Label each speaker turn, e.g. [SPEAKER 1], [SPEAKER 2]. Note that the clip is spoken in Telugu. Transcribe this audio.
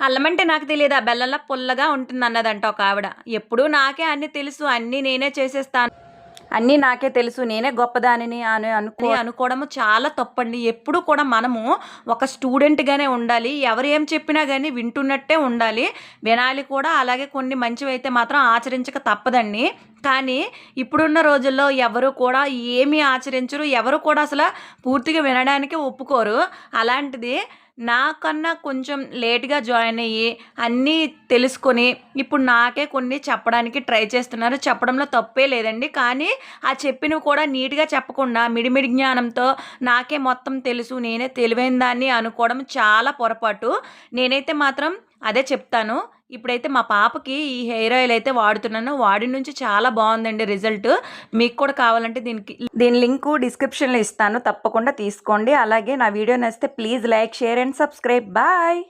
[SPEAKER 1] అల్లం అంటే నాకు తెలియదు ఆ బెల్లంలో పుల్లగా ఉంటుంది అన్నదంట ఒక ఆవిడ. ఎప్పుడూ నాకే అన్నీ తెలుసు అన్నీ నేనే చేసేస్తాను. అన్నీ నాకే తెలుసు నేనే గొప్పదానిని అని అనుకో అనుకోవడం చాలా తప్పండి. ఎప్పుడు కూడా మనము ఒక స్టూడెంట్గానే ఉండాలి ఎవరు ఏం చెప్పినా కానీ వింటున్నట్టే ఉండాలి. వినాలి కూడా అలాగే కొన్ని మంచివి అయితే మాత్రం ఆచరించక తప్పదండి. కానీ ఇప్పుడున్న రోజుల్లో ఎవరు కూడా ఏమీ ఆచరించరు ఎవరు కూడా అసలు పూర్తిగా వినడానికి ఒప్పుకోరు. అలాంటిది నాకన్నా కొంచెం లేట్గా జాయిన్ అయ్యి అన్నీ తెలుసుకొని ఇప్పుడు నాకే కొన్ని చెప్పడానికి ట్రై చేస్తున్నారు. చెప్పడంలో తప్పే లేదండి. కానీ ఆ చెప్పినవి కూడా నీట్గా చెప్పకుండా మిడిమిడి జ్ఞానంతో నాకే మొత్తం తెలుసు నేనే తెలివైన దాన్ని అనుకోవడం చాలా పొరపాటు. నేనైతే మాత్రం అదే చెప్తాను. ఇప్పుడైతే మా పాపకి ఈ హెయిర్ ఆయిల్ అయితే వాడుతున్నాను. వాడి నుంచి చాలా బాగుందండి రిజల్ట్. మీకు కూడా కావాలంటే దీనికి దీని లింకు డిస్క్రిప్షన్లో ఇస్తాను. తప్పకుండా తీసుకోండి. అలాగే నా వీడియో నచ్చితే please like share and subscribe. Bye!